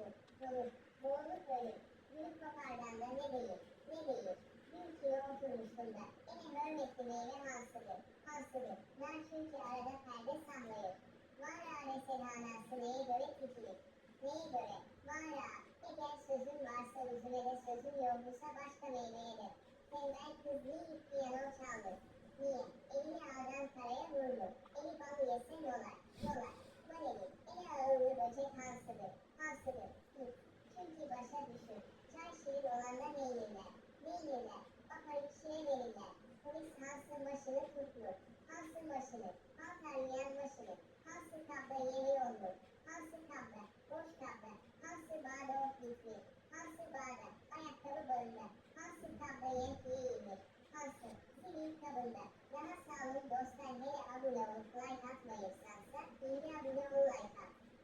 Olur, olur, boğulup ölür. Büyük kopardan da ne ne değil. Bir da, beni hürmetli meyve hansıdır, hansıdır. Nar çünkü arada perde sallayır. Var ağrı sedanası neye göre küçülür? Neye göre? Var ağa, eğer sözün varsa üzüme de sözün yoksa başka meyveye de. Tembel kız niye gitti yanıl çaldı? Niye? Karaya vurdu. Eli balı yese yolar. Hans'ın başını tutmuyor. Hans'ın başını, halk arayan başını. Hans'ın kapla yeri olur. Hans'ın kapla, boş kapla. Hans'ın bağda ot bitmi. Hans'ın bağda, ayakkabı bağında. Hans'ın kapla yenkiye inir. Hans'ın, zilin kabında. Daha sağlık dostlar hele abu lavuk like atmayırsa.